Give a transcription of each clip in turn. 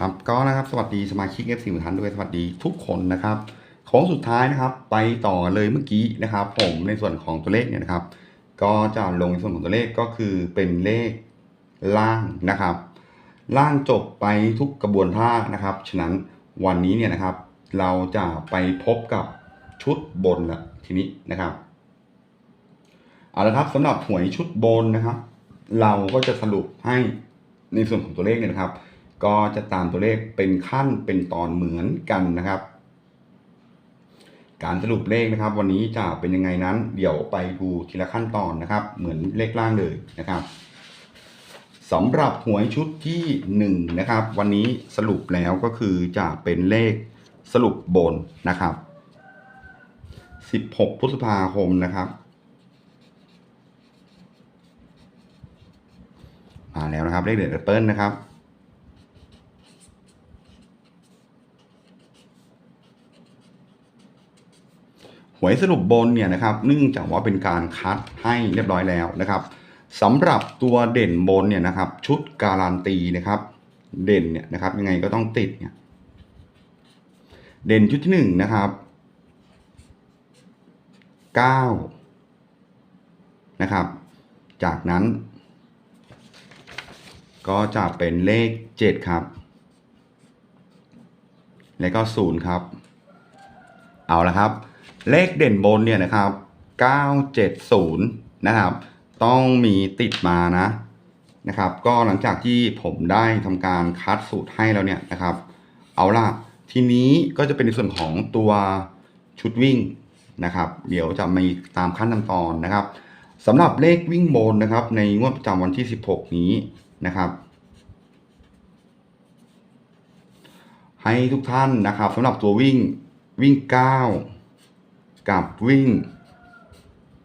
ครับก็นะครับสวัสดีสมาชิก F4 ท่านด้วยสวัสดีทุกคนนะครับของสุดท้ายนะครับไปต่อเลยเมื่อกี้นะครับ ผมในส่วนของตัวเลขเนี่ยนะครับ ก็จะลงในส่วนของตัวเลขก็คือเป็นเลขล่างนะครับ ล่างจบไปทุกกระบวนท่านะครับฉะนั้นวันนี้เนี่ยนะครับ เราจะไปพบกับชุดบนละทีนี้นะครับเอาละครับสำหรับหวยชุดบนนะครับ เราก็จะสรุปให้ในส่วนของตัวเลขเนี่ยนะครับ ก็จะตามตัวเลขเป็นขั้นเป็นตอนเหมือนกันนะครับ การสรุปเลขนะครับ วันนี้จะเป็นยังไงนั้น เดี๋ยวไปดูทีละขั้นตอนนะครับ เหมือนเลขล่างเลยนะครับสำหรับหวยชุดที่หนึ่งนะครับ วันนี้สรุปแล้วก็คือจะเป็นเลขสรุปบนนะครับ 16 พฤษภาคมนะครับ มาแล้วนะครับ เลขเด็ดแอปเปิลนะครับ วยสรุปบนเนี่ยนะครับเนื่องจากว่าเป็นการคัดให้เรียบร้อยแล้วนะครับสำหรับตัวเด่นบนเนี่ยนะครับ ชุดการันตีนะครับ เด่นเนี่ยนะครับ ยังไงก็ต้องติดเนี่ยเด่นชุดที่หนึ่งนะครับเก้านะครับ จากนั้น ก็จะเป็นเลขเจ็ดครับ แล้วก็ศูนย์ครับ เอาละครับ เลขเด่นบนเนี่ยนะครับ 970 นะครับ ต้องมีติดมานะนะครับ ก็หลังจากที่ผมได้ทำการคัดสูตรให้แล้วเนี่ยนะครับ เอาล่ะ ทีนี้ก็จะเป็นในส่วนของตัวชุดวิ่งนะครับ เดี๋ยวจะมีตามขั้นตอนนนะครับสำหรับเลขวิ่งบนนะครับ ในงวดประจำวันที่ 16 นี้นะครับให้ทุกท่านนะครับสำหรับตัววิ่งวิ่ง 9 กับวิ่ง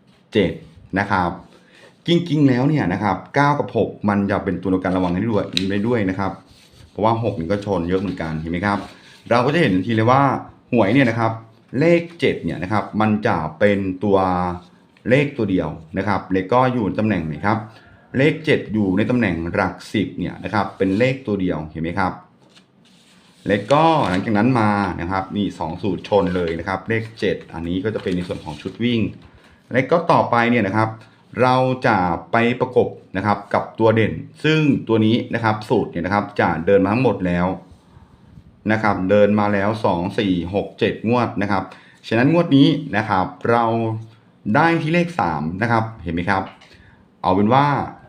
7 นะครับจริงๆแล้วเนี่ยนะครับ9กับ 6 มันจะเป็นตัวกันระวังให้ด้วยไปด้วยนะครับ เพราะว่า6นี่ก็ชนเยอะเหมือนกันเห็นไหมครับ เราก็จะเห็นทันทีเลยว่าหวยเนี่ยนะครับ เลข 7 เนี่ยนะครับ มันจะเป็นตัวเลขตัวเดียวนะครับเลขก็อยู่ในตำแหน่งไหนครับ เลข 7 อยู่ในตำแหน่งหลัก 10เนี่ยนะครับเป็นเลขตัวเดียวเห็นไหมครับ แล้วก็หลังจากนั้นมานะครับมี 2 สูตรชนเลยนะครับ เลข 7 อันนี้ก็จะเป็นในส่วนของชุดวิ่ง แล้วก็ต่อไปเนี่ยนะครับ เราจะไปประกบนะครับกับตัวเด่น ซึ่งตัวนี้นะครับสูตรเนี่ยนะครับจะเดินมาทั้งหมดแล้วนะครับเดินมาแล้ว 2 4 6 7 งวดนะครับ ฉะนั้นงวดนี้นะครับ เราได้ที่เลข 3 นะครับเห็นไหมครับ เอาเป็นว่า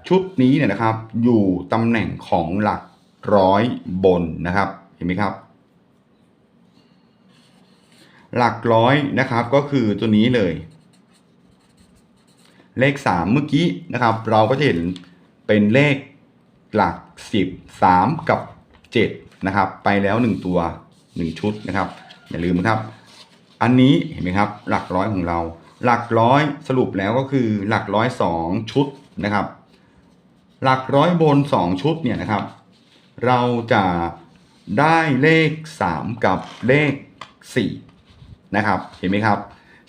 ชุดนี้เนี่ยนะครับอยู่ตำแหน่งของหลักร้อยบนนะครับ ห็นไหมครับ หลักร้อยนะครับก็คือตัวนี้เลย เลข 3 เมื่อกี้นะครับ เราก็จะเห็นเป็นเลขหลัก 10 3 กับ 7 นะครับ ไปแล้ว 1 ตัว 1 ชุดนะครับ อย่าลืมนะครับ อันนี้เห็นไหมครับ หลักร้อยของเรา หลักร้อยสรุปแล้วก็คือหลักร้อยสองชุดนะครับ หลักร้อยบน 2 ชุดเนี่ยนะครับ เราจะ ได้เลข 3 กับเลข 4 นะครับ เห็นไหมครับ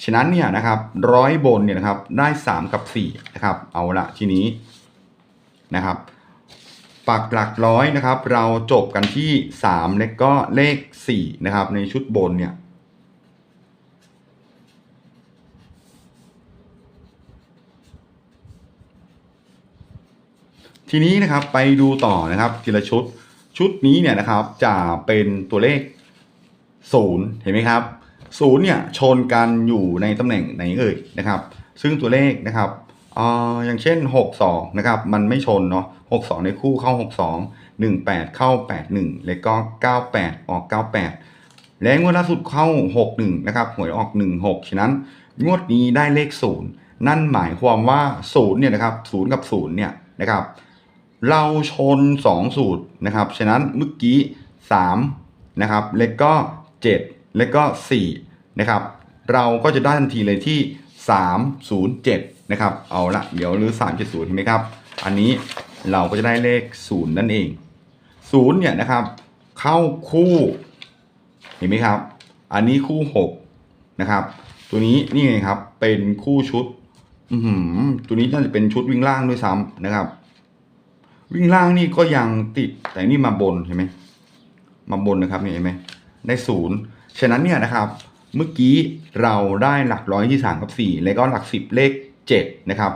ฉะนั้นเนี่ยนะครับร้อยบนเนี่ยนะครับได้ 3 กับ 4 นะครับ เอาละทีนี้นะครับปักหลักร้อยนะครับ เราจบกันที่ 3 และก็เลข 4 นะครับ ในชุดบนเนี่ยทีนี้นะครับไปดูต่อนะครับทีละชุด ชุดนี้เนี่ยนะครับจะเป็นตัวเลขศูนย์เห็นไหมครับศูนย์เนี่ยชนกันอยู่ในตำแหน่งไหนเอ่ยนะครับ ซึ่งตัวเลขนะครับอ่ออย่างเช่น 62 นะครับ มันไม่ชนเนาะ62 ในคู่เข้า 62 18 เข้า 81 แล้วก็ 98 ออก 98 และงวดล่าสุดเข้า 61 นะครับ หวยออก 16 ฉะนั้น งวดนี้ได้เลข 0 นั่นหมายความว่า 0 เนี่ยนะครับ 0 กับ 0 เนี่ยนะครับ เราชน 2 สูตรนะครับ ฉะนั้นเมื่อกี้ 3 นะครับ แล้วก็ 7 แล้วก็ 4 นะครับ เราก็จะได้ทันทีเลยที่ 307 นะครับ เอาละเดี๋ยวหรือ 370 เห็นไหมครับ อันนี้เราก็จะได้เลข 0 นั่นเอง 0 เนี่ยนะครับ เข้าคู่ เห็นไหมครับ อันนี้คู่ 6 นะครับ ตัวนี้นี่ไงครับ เป็นคู่ชุดอืตัวนี้น่าจะเป็นชุดวิ่งล่างด้วยซ้ำนะครับ วิ่งล่างนี่ก็ยังติด แต่นี่มาบนเห็นไหมมาบนนะครับเห็นไหมได้ศูนย์ฉะนั้นเนี่ยนะครับ เมื่อกี้เราได้หลักร้อยที่สามกับสี่แล้วก็หลักสิบเลขเจ็ดนะครับ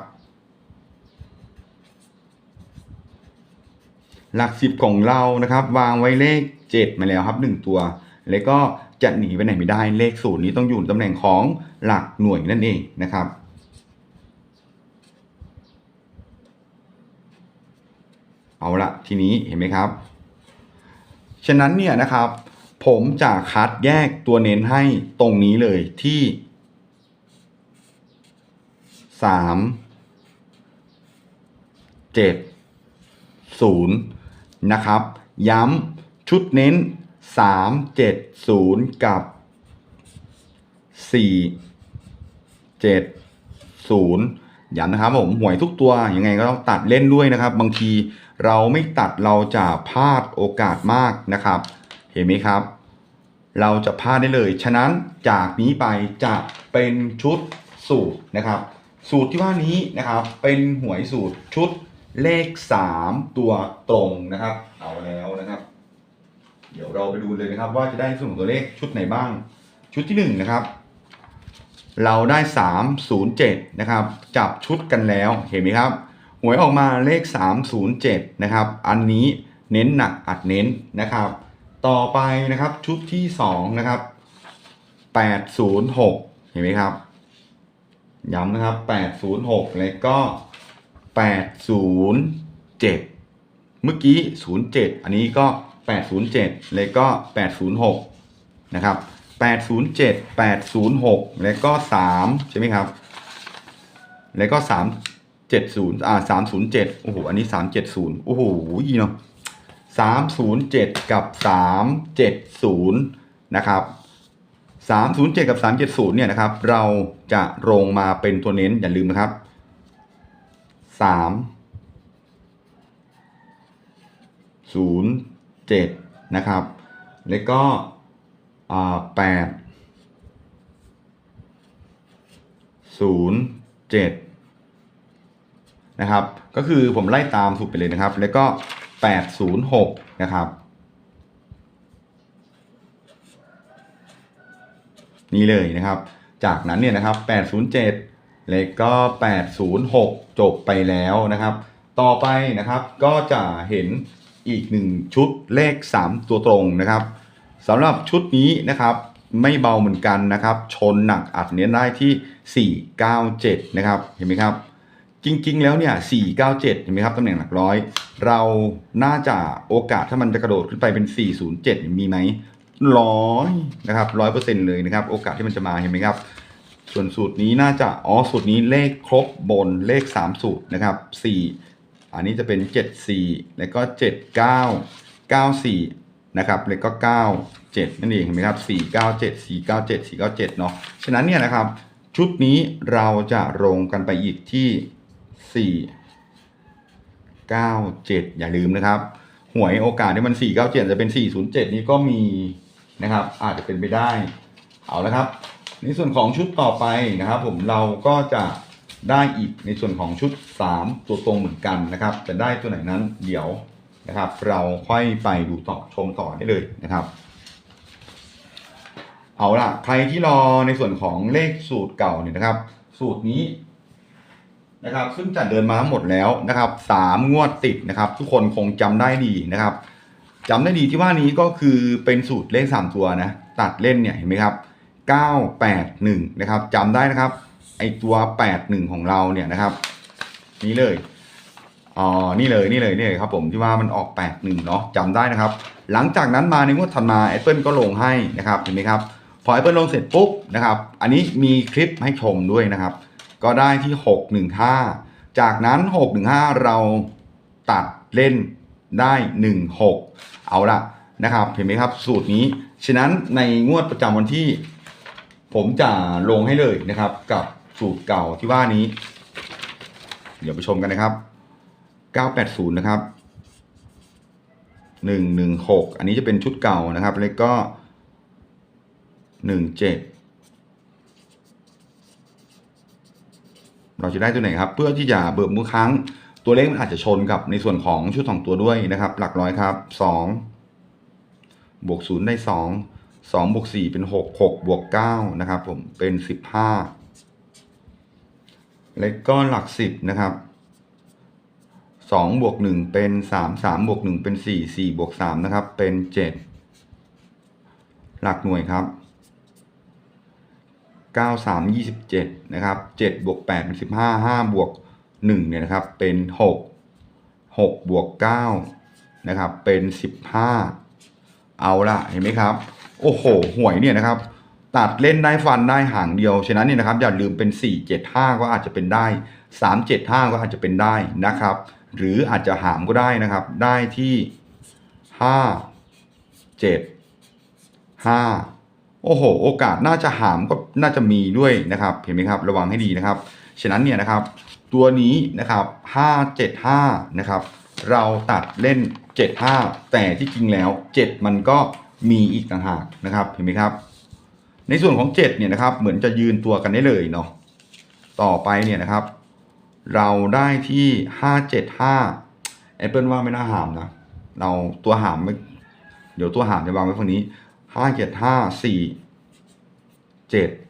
หลักสิบของเรานะครับ วางไว้เลขเจ็ดมาแล้วครับหนึ่งตัว แล้วก็จะหนีไปไหนไม่ได้เลขศูนย์นี้ต้องอยู่ในตำแหน่งของหลักหน่วยนั่นเองนะครับ เอาละทีนี้เห็นไหมครับ ฉะนั้นเนี่ยนะครับ ผมจะคัดแยกตัวเน้นให้ตรงนี้เลยที่สามเจ็ดศูนย์นะครับ ย้ำชุดเน้นสามเจ็ดศูนย์กับสี่เจ็ดศูนย์ย้ำนะครับผมหวยทุกตัวยังไงก็ต้องตัดเล่นด้วยนะครับ บางที เราไม่ตัดเราจะพลาดโอกาสมากนะครับ เห็นไหมครับ เราจะพลาดได้เลย ฉะนั้นจากนี้ไปจะเป็นชุดสูตรนะครับ สูตรที่ว่านี้นะครับ เป็นหวยสูตรชุดเลข 3 ตัวตรงนะครับ เอาแล้วนะครับ เดี๋ยวเราไปดูเลยนะครับ ว่าจะได้ส่วนของตัวเลขชุดไหนบ้าง ชุดที่ 1 นะครับ เราได้ 307 นะครับ จับชุดกันแล้วเห็นไหมครับ วยออกมาเลข 307 นะครับ อันนี้เน้นหนักอัดเน้นนะครับ ต่อไปนะครับชุดที่ 2 นะครับ 806 เห็นไหมครับ ย้ำนะครับ 806 แล้วก็ 807 เมื่อกี้ 07 อันนี้ก็ 807 แล้วก็ 806 นะครับ 807 806 แล้วก็ 3 ใช่ไหมครับ แล้วก็ 3 370อ่า307โอ้โห อันนี้370โอ้โหอีเนาะ307กับ370นะครับ307กับ370เนี่ยนะครับ เราจะลงมาเป็นตัวเน้นอย่าลืมนะครับ3 07นะครับ แล้วก็อ่า8 0 7น นะครับ ก็คือผมไล่ตามถูกไปเลยนะครับ แล้วก็ 806 นะครับ นี่เลยนะครับ จากนั้นเนี่ยนะครับ 807 แล้วก็ 806 จบไปแล้วนะครับ ต่อไปนะครับก็จะเห็นอีกหนึ่งชุดเลข 3 ตัวตรงนะครับสำหรับชุดนี้นะครับไม่เบาเหมือนกันนะครับ ชนหนักอัดเน้นได้ที่ 497 นะครับ เห็นไหมครับ จริง ๆ แล้วเนี่ย497เห็นไหมครับตำแหน่งหลักร้อย เราน่าจะโอกาสถ้ามันจะกระโดดขึ้นไปเป็น407มีไหมร้อยนะครับร้อยเปอร์เซ็นต์เลยนะครับ โอกาสที่มันจะมาเห็นไหมครับ ส่วนสูตรนี้น่าจะอ๋อสูตรนี้เลขครบบนเลข3สูตรนะครับ4อันนี้จะเป็น74แล้วก็79 94นะครับแล้วก็97นั่นเองเห็นไหมครับ497 497 497เนาะฉะนั้นเนี่ยนะครับชุดนี้เราจะลงกันไปอีกที่ 4 9 7อย่าลืมนะครับ หวยโอกาสที่มัน4 9 7จะเป็น407นี้ก็มีนะครับ อาจจะเป็นไปได้ เอาละครับ ในส่วนของชุดต่อไปนะครับ ผมเราก็จะได้อีกในส่วนของชุด 3 ตัวตรงเหมือนกันนะครับ จะได้ตัวไหนนั้นเดี๋ยวนะครับ เราค่อยไปดูต่อชมต่อได้เลยนะครับ เอาล่ะ ใครที่รอในส่วนของเลขสูตรเก่าเนี่ยนะครับ สูตรนี้ นะครับซึ่งจะเดินมาทั้งหมดแล้วนะครับสามงวดติดนะครับ ทุกคนคงจำได้ดีนะครับจำได้ดีที่ว่านี้ก็คือเป็นสูตรเลขสามตัวนะตัดเล่นเนี่ยเห็นไหมครับเก้าแปดหนึ่งนะครับจำได้นะครับไอตัวแปดหนึ่งของเราเนี่ยนะครับ นี่เลยอ๋อนี่เลยนี่เลยนี่เลยครับผมที่ว่ามันออก8 1เนาะจำได้นะครับ หลังจากนั้นมาในงวดถัดมา Apple ก็ลงให้นะครับเห็นไหมครับพอ Apple ลงเสร็จปุ๊บนะครับ อันนี้มีคลิปให้ชมด้วยนะครับ ก็ได้ที่ 615 จากนั้น 615 เราตัดเล่นได้ 16 เอาละนะครับเห็นไหมครับสูตรนี้ ฉะนั้นในงวดประจำวันที่ ผมจะลงให้เลยนะครับ กับสูตรเก่าที่ว่านี้ เดี๋ยวไปชมกันนะครับ 980 นะครับ 116 อันนี้จะเป็นชุดเก่านะครับ แล้วก็ 17 เราจะได้ตัวไหนครับ เพื่อที่จะเบิกมือครั้ง ตัวเลขมันอาจจะชนกับในส่วนของชุดสองตัวด้วยนะครับ หลักร้อยครับ2บวกศูนย์ได้สองสองบวกสี่เป็นหกหกบวกเก้านะครับผมเป็นสิบห้าแล้วก็หลักสิบนะครับสองบวกหนึ่งเป็นสามสามบวกหนึ่งเป็นสี่สี่บวกสามนะครับ เป็นเจ็ดหลักหน่วยครับ เก้าสามยี่สิบเจ็ดนะครับเจ็ดบวกแปดเป็นสิบห้าห้าบวกหนึ่งเนี่ยนะครับเป็นหกหกบวกเก้านะครับเป็นสิบห้าเอาละเห็นไหมครับ โอ้โหหวยเนี่ยนะครับ ตัดเล่นได้ฟันได้หางเดียว ฉะนั้นเนี่ยนะครับอย่าลืมเป็น 4 7 5 ก็อาจจะเป็นได้ 3 7 5 ก็อาจจะเป็นได้นะครับ หรืออาจจะหามก็ได้นะครับ ได้ที่ 5 7 5 โอ้โห โอกาสน่าจะหามก็น่าจะมีด้วยนะครับเห็นไหมครับระวังให้ดีนะครับ ฉะนั้นเนี่ยนะครับ ตัวนี้นะครับ5 7 5นะครับเราตัดเล่น 7 5 แต่ที่จริงแล้ว 7 มันก็มีอีกต่างหากนะครับเห็นไหมครับ ในส่วนของ 7 เนี่ยนะครับ เหมือนจะยืนตัวกันได้เลยเนาะต่อไปเนี่ยนะครับ เราได้ที่ 575 Apple ว่าไม่น่าหามนะ เราตัวหามไม่เดี๋ยวตัวหามจะวางไว้ฝั่งนี้ 575 4 7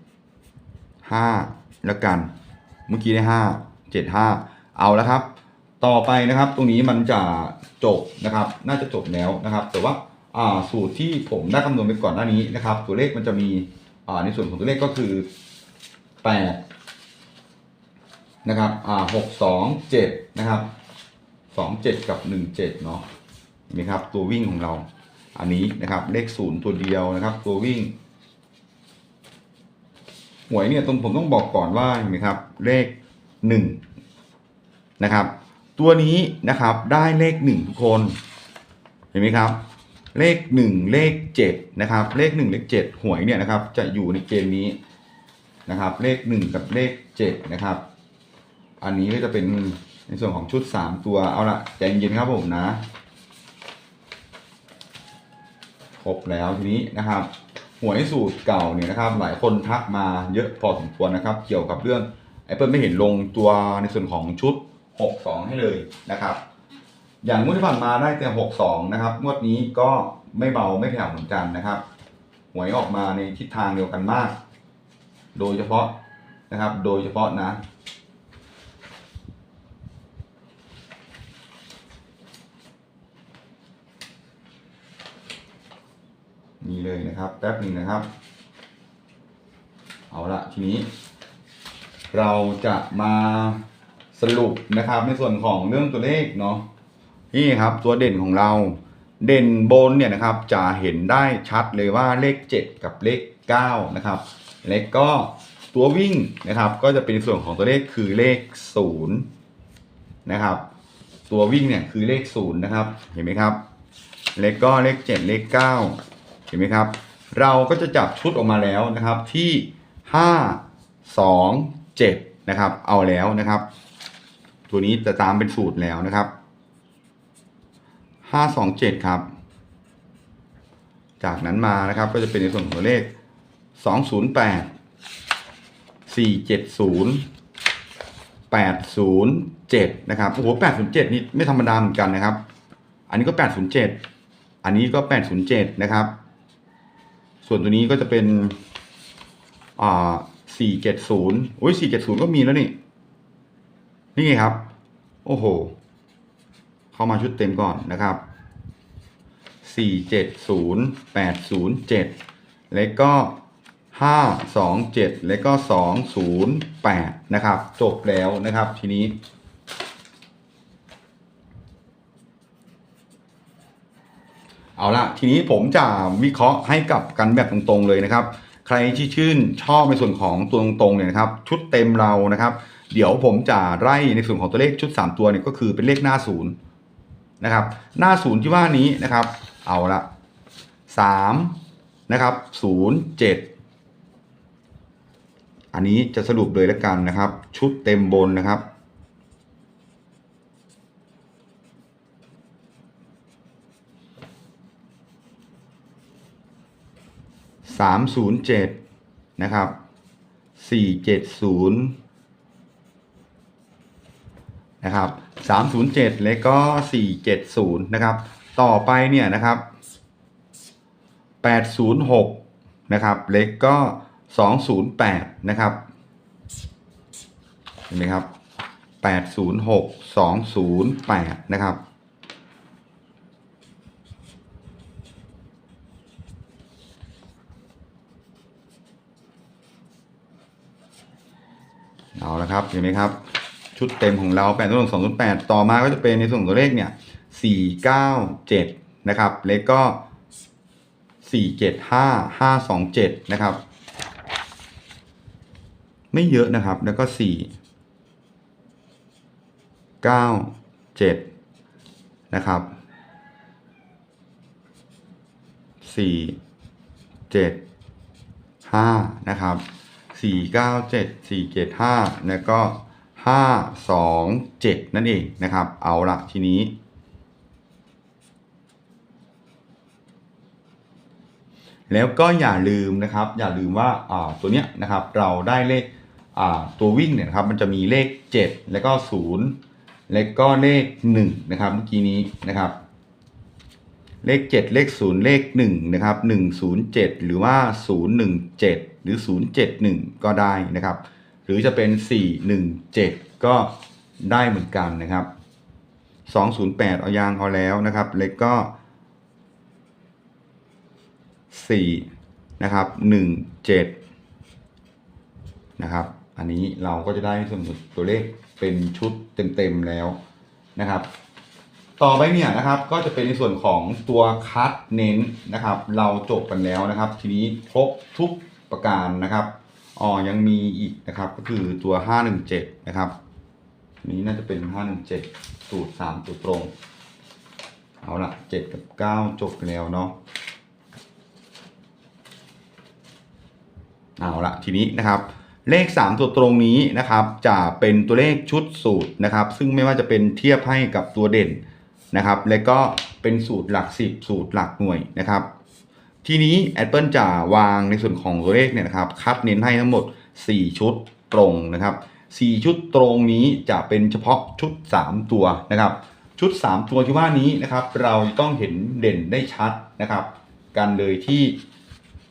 5แล้วกัน เมื่อกี้ได้5 7 5เอาแล้วครับ ต่อไปนะครับ ตรงนี้มันจะจบนะครับ น่าจะจบแล้วนะครับ แต่ว่าอ่าสูตรที่ผมได้คำนวณไปก่อนหน้านี้นะครับ ตัวเลขมันจะมีอ่าในส่วนของตัวเลขก็คือ8นะครับอ่าหกสองเจ็ดนะครับสองเจ็ดกับหนึ่งเจ็ดเนาะนไหมครับตัววิ่งของเรา อันนี้นะครับเลขศูนย์ตัวเดียวนะครับ ตัววิ่งหวยเนี่ยตรงผมต้องบอกก่อนว่าเห็นไหมครับ เลขหนึ่งนะครับ ตัวนี้นะครับได้เลขหนึ่งทุกคนเห็นไหมครับ เลขหนึ่งเลขเจ็ดนะครับ เลขหนึ่งเลขเจ็ดหวยเนี่ยนะครับ จะอยู่ในเกณฑ์นี้นะครับ เลขหนึ่งกับเลขเจ็ดนะครับ อันนี้ก็จะเป็นในส่วนของชุดสามตัวเอาละใจเย็นครับผมนะ ครบแล้วทีนี้นะครับหวยสูตรเก่าเนี่ยนะครับ หลายคนทักมาเยอะพอสมควรนะครับ เกี่ยวกับเรื่อง Apple ไม่เห็นลงตัวในส่วนของชุด 62 ให้เลยนะครับ อย่างงวดที่ผ่านมาได้แต่ 62 นะครับงวดนี้ก็ไม่เบาไม่แผ่วเหมือนกันนะครับ หวยออกมาในทิศทางเดียวกันมาก โดยเฉพาะนะครับ โดยเฉพาะนะ นี่เลยนะครับแป๊บหนึ่งนะครับ เอาละทีนี้ เราจะมาสรุปนะครับ ในส่วนของเรื่องตัวเลขเนาะนี่ครับตัวเด่นของเราเด่นบนเนี่ยนะครับจะเห็นได้ชัดเลยว่าเลข 7 กับเลข9นะครับแล้วก็ตัววิ่งนะครับ ก็จะเป็นส่วนของตัวเลขคือเลข0นะครับ ตัววิ่งเนี่ยคือเลข0นะครับ เห็นไหมครับแล้วก็เลข 7 เลข 9 ห็นไหมครับ เราก็จะจับชุดออกมาแล้วนะครับที่ 5 2 7นะครับ เอาแล้วนะครับ ตัวนี้จะตามเป็นสูตรแล้วนะครับ 5 2 7 ครับ จากนั้นมานะครับก็จะเป็นในส่วนของตัวเลข 208 470 807 นะครับ โอ้โห 807 นี่ไม่ธรรมดาเหมือนกันนะครับ อันนี้ก็ 807 อันนี้ก็ 807 นะครับ ส่วนตัวนี้ก็จะเป็น อ่า470โอ้ย470ก็มีแล้วนี่ นี่ไงครับ โอ้โห เข้ามาชุดเต็มก่อนนะครับ470 807แล้วก็527แล้วก็208นะครับ จบแล้วนะครับทีนี้ เอาละทีนี้ผมจะวิเคราะห์ให้กับกันแบบตรงๆเลยนะครับ ใครที่ชื่นชอบในส่วนของตัวตรงๆเนี่ยนะครับ ชุดเต็มเรานะครับ เดี๋ยวผมจะไล่ในส่วนของตัวเลขชุด 3 ตัวเนี่ยก็คือเป็นเลขหน้าศูนย์นะครับ หน้าศูนย์ที่ว่านี้นะครับ เอาละ3นะครับ07อันนี้จะสรุปเลยแล้วกันนะครับ ชุดเต็มบนนะครับ สามศูนย์เจ็ดนะครับสี่เจ็ดศูนย์นะครับสามศูนย์เจ็ดแล้วก็สี่เจ็ดศูนย์นะครับ ต่อไปเนี่ยนะครับ806นย์หกนะครับเล็กก็208นย์แปดนะครับเห็นไหมครับ806 208นะครับ เอาละครับเห็นไหมครับ ชุดเต็มของเรา8ปดตัวนสองส่วนแปดต่อมาก็จะเป็นในส่วนตัวเลขเนี่ยสี่เก้าเจ็ดนะครับเลขก็สี่เจ็ดห้าห้าสองเจ็ดนะครับ ไม่เยอะนะครับแล้วก็สี่เก้าเจ็ดนะครับสี่เจ็ดห้านะครับ สี่เก้าเจ็ดสี่เจ็ดห้าแล้วก็ห้าสองเจ็ดนั่นเองนะครับ เอาละทีนี้ แล้วก็อย่าลืมนะครับ อย่าลืมว่าตัวเนี้ยนะครับเราได้เลขตัววิ่งเนี่ยนะครับมันจะมีเลข 7 แล้วก็ 0 แล้วก็เลข1นะครับเมื่อกี้นี้นะครับ เลข 7 เลข 0 เลข1นะครับ107 หรือว่า 017 หรือ 071 ก็ได้นะครับ หรือจะเป็น 417 ก็ได้เหมือนกันนะครับ 208 เอายางเอาแล้วนะครับเลขก็ 4 นะครับ 17 นะครับ อันนี้เราก็จะได้ส่วนตัวเลขเป็นชุดเต็มๆแล้วนะครับต่อไปเนี่ยนะครับก็จะเป็นในส่วนของตัวคัดเน้นนะครับ เราจบกันแล้วนะครับ ทีนี้ครบทุก ประการนะครับอ๋อยังมีอีกนะครับก็คือตัว 517 นะครับ นี้น่าจะเป็น 517 สูตร 3 ตัวตรง เอาละ7 กับ 9 จบแล้วเนาะเอาละทีนี้นะครับเลข 3 ตัวตรงนี้นะครับจะเป็นตัวเลขชุดสูตรนะครับ ซึ่งไม่ว่าจะเป็นเทียบให้กับตัวเด่นนะครับ แล้วก็เป็นสูตรหลัก 10 สูตรหลักหน่วยนะครับ ทีนี้ Apple จะวางในส่วนของตัวเลขเนี่ยนะครับ คัดเน้นให้ทั้งหมด 4 ชุดตรงนะครับ 4 ชุดตรงนี้จะเป็นเฉพาะชุด 3 ตัวนะครับ ชุด 3 ตัวที่ว่านี้นะครับ เราต้องเห็นเด่นได้ชัดนะครับ กันเลยที่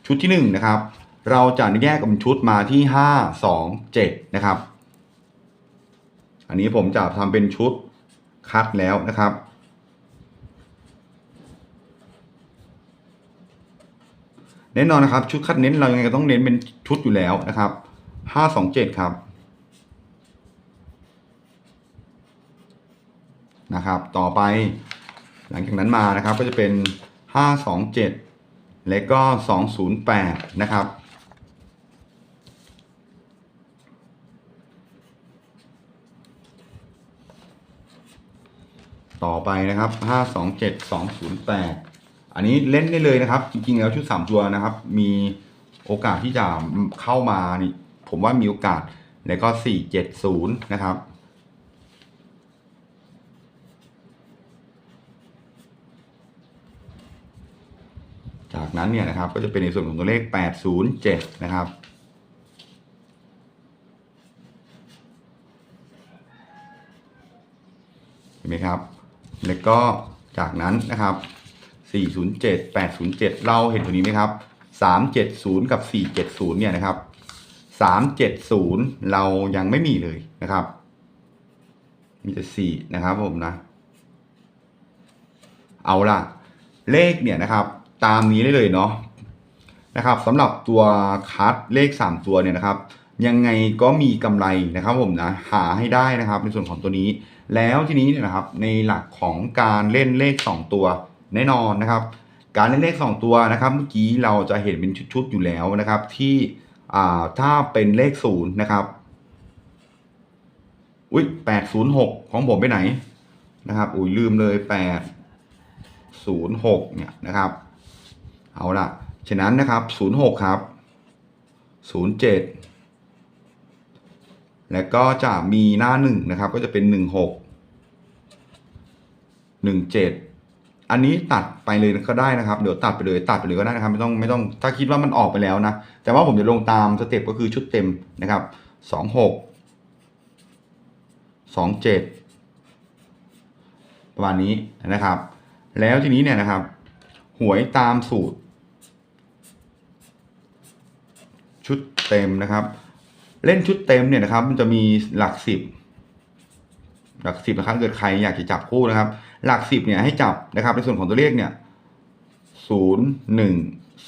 ชุดที่ 1 นะครับ เราจะแยกเป็นชุดมาที่ 5 2 7 นะครับ อันนี้ผมจะทำเป็นชุดคัดแล้วนะครับ แน่นอนนะครับ ชุดคัดเน้นเรายังไงก็ต้องเน้นเป็นชุดอยู่แล้วนะครับห้าสองเจ็ดครับนะครับ ต่อไปหลังจากนั้นมานะครับก็จะเป็นห้าสองเจ็ดและก็สองศูนย์แปดนะครับ ต่อไปนะครับห้าส อันนี้เล่นได้เลยนะครับ จริง ๆ แล้วชุดสามตัวนะครับ มีโอกาสที่จะเข้ามานี่ผมว่ามีโอกาสแล้วก็สี่เจ็ดศูนย์นะครับ จากนั้นเนี่ยนะครับก็จะเป็นในส่วนของตัวเลขแปดศูนย์เจ็ดนะครับเห็นไหมครับ แล้วก็จากนั้นนะครับ 407 807 เราเห็นตัวนี้ไหมครับ 370 กับ 470 เนี่ยนะครับ 370 เรายังไม่มีเลยนะครับ มีแต่ 4 นะครับผมนะ เอาล่ะ เลขเนี่ยนะครับ ตามนี้ได้เลยเนาะนะครับสำหรับตัวคัดเลข 3 ตัวเนี่ยนะครับ ยังไงก็มีกำไรนะครับผมนะหาให้ได้นะครับในส่วนของตัวนี้ แล้วทีนี้เนี่ยนะครับในหลักของการเล่นเลข 2 ตัว แน่นอนนะครับ การเล่นเลข 2 ตัวนะครับ เมื่อกี้เราจะเห็นเป็นชุดๆอยู่แล้วนะครับ ที่ถ้าเป็นเลขศูนย์นะครับอุ้ยแปดศูนย์หกของผมไปไหนนะครับ อุ้ยลืมเลยแปดศูนย์หกเนี่ยนะครับ เอาละฉะนั้นนะครับศูนย์หกครับศูนย์เจ็ดแล้วก็จะมีหน้าหนึ่งนะครับ ก็จะเป็นหนึ่งหกหนึ่งเจ็ด อันนี้ตัดไปเลยก็ได้นะครับ เดี๋ยวตัดไปเลยตัดไปเลยก็ได้นะครับ ไม่ต้องไม่ต้องถ้าคิดว่ามันออกไปแล้วนะ แต่ว่าผมจะลงตามสเต็ปก็คือชุดเต็มนะครับสองหกสองเจ็ดประมาณนี้นะครับ แล้วทีนี้เนี่ยนะครับ หวยตามสูตร ชุดเต็มนะครับ เล่นชุดเต็มเนี่ยนะครับ มันจะมีหลักสิบหลักสิบนะครับเกิดใครอยากจะจับคู่นะครับ หลักสิบเนี่ยให้จับนะครับในส่วนของตัวเลขเนี่ยศูนย์หนึ่ง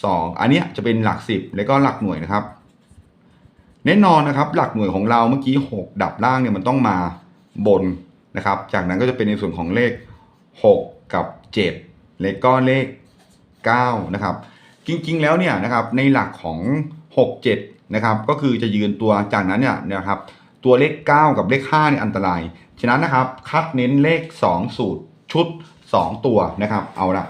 สองอันเนี้ยจะเป็นหลักสิบแล้วก็หลักหน่วยนะครับ แน่นอนนะครับ หลักหน่วยของเราเมื่อกี้หกดับล่างเนี่ยมันต้องมาบนนะครับ จากนั้นก็จะเป็นในส่วนของเลขหกกับเจ็ดแล้วก็เลขเก้านะครับ จริงๆแล้วเนี่ยนะครับในหลักของ6 7นะครับก็คือจะยืนตัวจากนั้นเนี่ยนะครับตัวเลข 9 กับเลข5เนี่ยอันตราย ฉะนั้นนะครับคัดเน้นเลข 2 สูตร ชุด 2 ตัวนะครับ เอาละ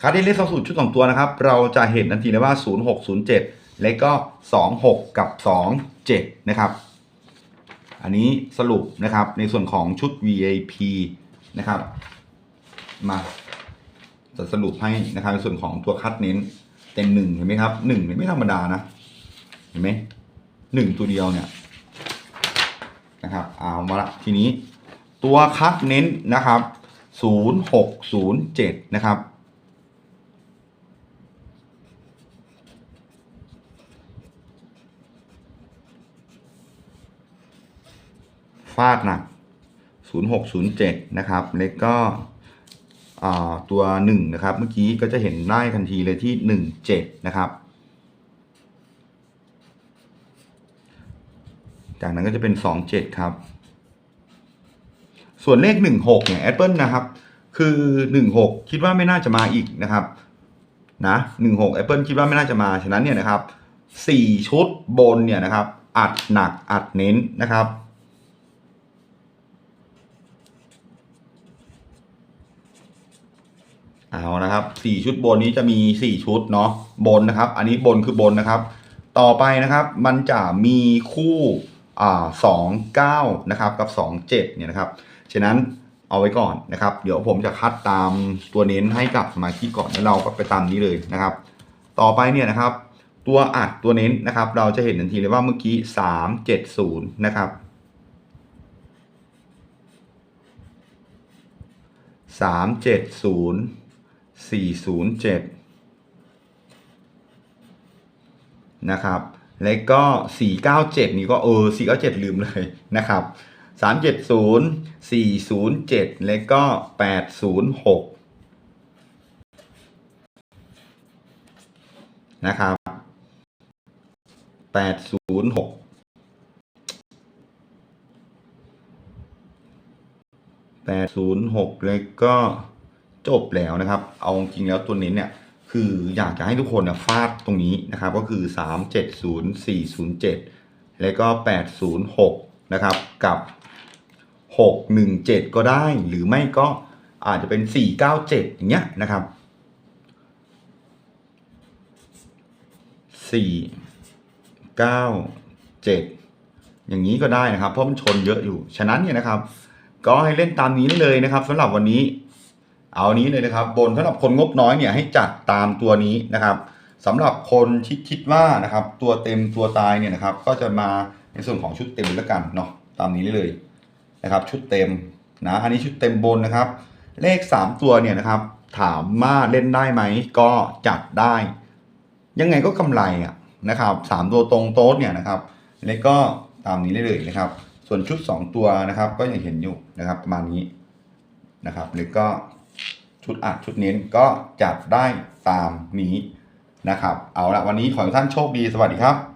คัดเน้นเลข2สูตรชุด 2 ตัวนะครับ เราจะเห็นทันทีเลยว่า 0 6 0 7 และก็ 2 6 กับ 2 7 นะครับ อันนี้สรุปนะครับในส่วนของชุด VAP นะครับ มาจะสรุปให้นะครับในส่วนของตัวคัดเน้นเต็มหนึ่งเห็นไหมครับหนึ่งเนี่ยไม่ธรรมดานะ เห็นไหมหนึ่งตัวเดียวเนี่ยนะครับเอามาละทีนี้ ตัวคัดเน้นนะครับศูนย์หกศูนย์เจ็ดนะครับ ฟาดหนักศูนย์หกศูนย์เจ็ดนะครับแล้วก็ตัวหนึ่งนะครับ เมื่อกี้ก็จะเห็นได้ทันทีเลยที่หนึ่งเจ็ดนะครับ จากนั้นก็จะเป็นสองเจ็ดครับ ส่วนเลขหนึ่งหกเนี่ยแอปเปิลนะครับ คือหนึ่งหกคิดว่าไม่น่าจะมาอีกนะครับนะหนึ่งหกแอปเปิลคิดว่าไม่น่าจะมา ฉะนั้นเนี่ยนะครับสี่ชุดบนเนี่ยนะครับ อัดหนักอัดเน้นนะครับเอานะครับสี่ชุดบนนี้จะมีสี่ชุดเนาะบนนะครับ อันนี้บนคือบนนะครับ ต่อไปนะครับมันจะมีคู่อ่าสองเก้านะครับกับสองเจ็ดเนี่ยนะครับ ฉะนั้นเอาไว้ก่อนนะครับ เดี๋ยวผมจะคัดตามตัวเน้นให้กับมาชิกก่อนแล้วเราก็ไปตามนี้เลยนะครับ ต่อไปเนี่ยนะครับ ตัวอัดตัวเน้นนะครับ เราจะเห็นทันทีเลยว่าเมื่อกี้สามเจ็ดศูนย์นะครับสามเจ็ดศูนย์สี่ศูนย์เจ็ดนะครับ แล้วก็สี่เก้าเจ็ดนี่ก็เออสี่เก้าเจ็ดลืมเลยนะครับ สามเจ็ดศูนย์สี่ศูนย์เจ็ดแล้วก็แปดศูนย์หกนะครับแปดศูนย์หกแปดศูนย์หกแล้วก็จบแล้วนะครับ เอาจริงแล้วตัวนี้เนี่ย คืออยากจะให้ทุกคนเนี่ยฟาดตรงนี้นะครับ ก็คือ3 7 0 4 0 7แล้วก็806นะครับ กับ 617 ก็ได้ หรือไม่ก็อาจจะเป็น 497 อย่างเงี้ยนะครับ4 9 7 อย่างนี้ก็ได้นะครับ เพราะมันชนเยอะอยู่ ฉะนั้นเนี่ยนะครับ ก็ให้เล่นตามนี้ได้เลยนะครับสำหรับวันนี้ เอานี้เลยนะครับ บนสำหรับคนงบน้อยเนี่ยให้จัดตามตัวนี้นะครับสำหรับคนที่คิดว่านะครับ ตัวเต็มตัวตายเนี่ยนะครับ ก็จะมาในส่วนของชุดเต็มแล้วกันเนาะตามนี้เลย นะครับชุดเต็มนะอันนี้ชุดเต็มบนนะครับ เลข 3 ตัวเนี่ยนะครับ ถามว่าเล่นได้ไหมก็จัดได้ ยังไงก็กำไรอะนะครับสามตัวตรงโต๊ดเนี่ยนะครับแล้วก็ตามนี้ได้เลยนะครับ ส่วนชุด 2 ตัวนะครับ ก็ยังเห็นอยู่นะครับประมาณนี้นะครับแล้วก็ชุดอัดชุดเน้นก็จัดได้ตามนี้นะครับ เอาละวันนี้ขอให้ท่านโชคดีสวัสดีครับ